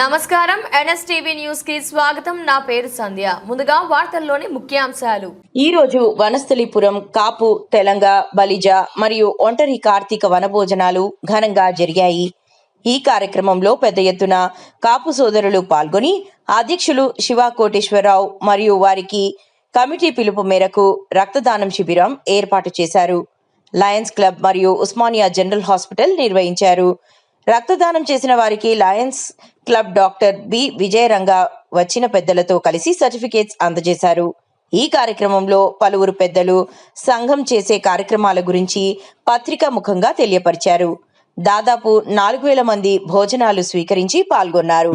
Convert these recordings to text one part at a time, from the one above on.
నమస్కారం. ఎన్ఎస్టీవీ న్యూస్కి స్వాగతం. నా పేరు సంధ్య. ముందుగా వార్తల్లోని ముఖ్యాంశాలు. ఈ రోజు వనస్థలిపురం కాపు తెలంగ బలిజ మరియు ఒంటరి కార్తీక వనభోజనాలు ఘనంగా జరిగాయి. ఈ కార్యక్రమంలో పెద్ద ఎత్తున కాపు సోదరులు పాల్గొని అధ్యక్షులు శివ కోటేశ్వరరావు మరియు వారికి కమిటీ పిలుపు మేరకు రక్తదానం శిబిరం ఏర్పాటు చేశారు. లయన్స్ క్లబ్ మరియు ఉస్మానియా జనరల్ హాస్పిటల్ నిర్వహించారు. రక్తదానం చేసిన వారికి lions club doctor B Vijayaranga వచ్చిన పెద్దలతో కలిసి సర్టిఫికేట్స్ అందజేశారు. ఈ కార్యక్రమంలో పలువురు పెద్దలు సంఘం చేసే కార్యక్రమాల గురించి పత్రికా ముఖంగా తెలియపరిచారు. దాదాపు నాలుగు వేల మంది భోజనాలు స్వీకరించి పాల్గొన్నారు.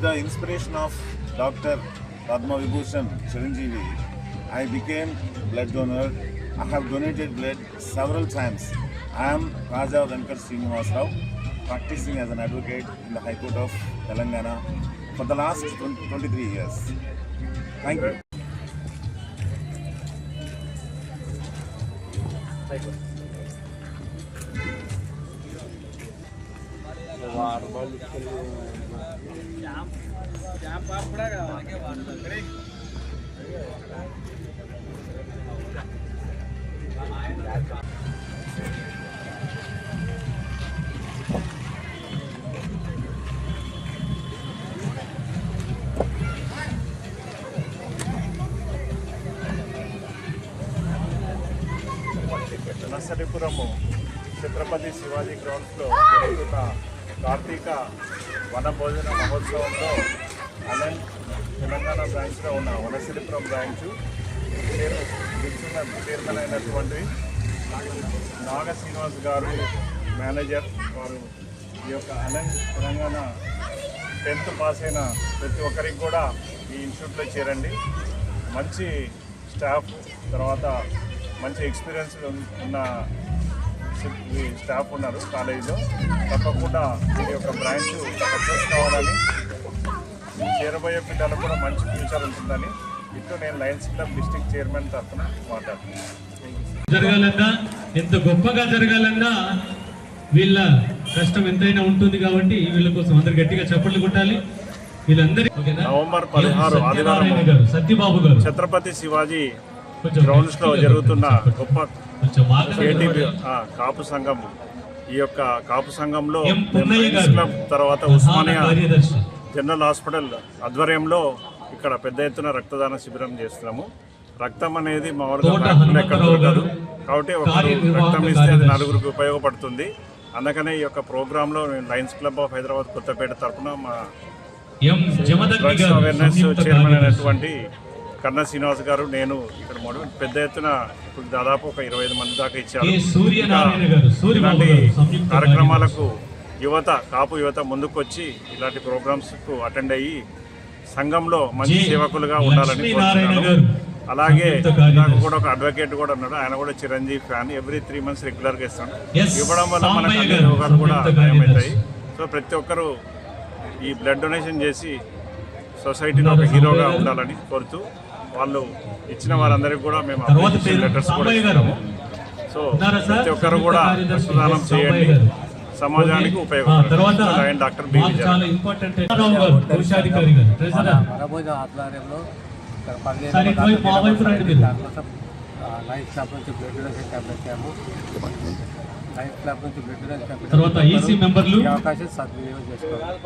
The inspiration of Dr. Padma Vibhushan Chiranjeevi, I became blood donor. I have donated blood several times. I am Raja Venkar Srinivas Rao, practicing as an advocate in the High Court of Telangana for the last 23 years. Thank you. Thank you. నర్సరీపురము Chhatrapati Shivaji గ్రౌండ్స్లో జరుగుతున్న కార్తీక వనభోజన మహోత్సవంలో అనంత్ తెలంగాణ బ్రాంచ్లో ఉన్న Vanasthalipuram branch chair నిల్చున్న chairman అయినటువంటి నాగ శ్రీనివాస్ గారు manager వారు ఈ యొక్క అనంత్ తెలంగాణ టెన్త్ పాస్ అయిన ప్రతి ఒక్కరికి కూడా ఈ ఇన్స్టిట్యూట్లో చేరండి. మంచి స్టాఫ్ తర్వాత మంచి ఎక్స్పీరియన్స్ ఉన్న ఈ స్టాఫ్ ఉన్నారు కాలేజీలో. తప్పకుండా ఈ యొక్క బ్రాంచ్ సక్సెస్ కావాలని చేరబోయే పిల్లలకు కూడా మంచి ఫ్యూచర్ ఉంటుందని ఇటు నేను లయన్స్ క్లబ్ డిస్ట్రిక్ట్ చైర్మన్ తరఫున మాట్లాడుతున్నాను. జరగాలన్నా ఎంత గొప్పగా జరగాలన్నా వీళ్ళ కష్టం ఎంతైనా ఉంటుంది కాబట్టి వీళ్ళ కోసం అందరు గట్టిగా చప్పట్లు కొట్టాలి. వీళ్ళందరి? నవంబర్ పదహారు ఆదివారం సత్యబాబు గారు. ఛత్రపతి శివాజీ కొంచెం గ్రౌండ్స్లో గట్టిగా జరుగుతున్న. గొప్ప కాపు సంఘం ఈ యొక్క కాపు సంఘంలో మేము క్లబ్ తర్వాత ఉస్మానియా జనరల్ హాస్పిటల్ ఆధ్వర్యంలో ఇక్కడ పెద్ద ఎత్తున రక్తదాన శిబిరం చేస్తున్నాము రక్తం అనేది మామూలుగా ఎక్కడ దొరకదు కాబట్టి ఒకరు రక్తం ఇస్తే అది. నలుగురికి ఉపయోగపడుతుంది అందుకనే ఈ యొక్క ప్రోగ్రాంలో నేను lions club of Hyderabad Kothapet తరఫున మా అవేర్నెస్ చైర్మన్. అయినటువంటి కన్నా శ్రీనివాస్ గారు నేను ఇక్కడ మొదలు పెద్ద ఎత్తున ఇప్పుడు దాదాపు ఒక ఇరవై ఐదు మంది దాకా ఇచ్చారు ఇలాంటి కార్యక్రమాలకు యువత కాపు యువత ముందుకొచ్చి ఇలాంటి ప్రోగ్రామ్స్కు అటెండ్ అయ్యి సంఘంలో మంచి. సేవకులుగా ఉండాలని కోరుతున్నాను అలాగే. నాకు కూడా ఒక అడ్వకేట్ కూడా ఉన్నాడు ఆయన కూడా Chiranjeevi fan every three months రెగ్యులర్గా ఇస్తాడు ఎస్. ఇవ్వడం వల్ల మనకు అన్ని రోగాలు కూడా నయమవుతాయి. సో ప్రతి ఒక్కరూ ఈ బ్లడ్ డొనేషన్ చేసి సొసైటీలో ఒక హీరోగా ఉండాలని కోరుతూ వాళ్ళు ఇచ్చిన వారందరికీ కూడా మేము పేరు letters కూడా ఇస్తాము. సో? ప్రతి ఒక్కరు కూడా. సాంబయ్య చేయండి. సమాజానికి ఉపయోగపడుతుంది. డాక్టర్ లయన్స్ క్లబ్ నుంచి బ్లడ్ డొనేషన్ క్యాంప్ పెట్టాము. లయన్స్ క్లబ్ నుంచి బ్లడ్ డొనేషన్ క్యాంప్ తర్వాత ఈసీ మెంబర్లు. ఈ అవకాశం సద్వినియోగం చేసుకోవాలి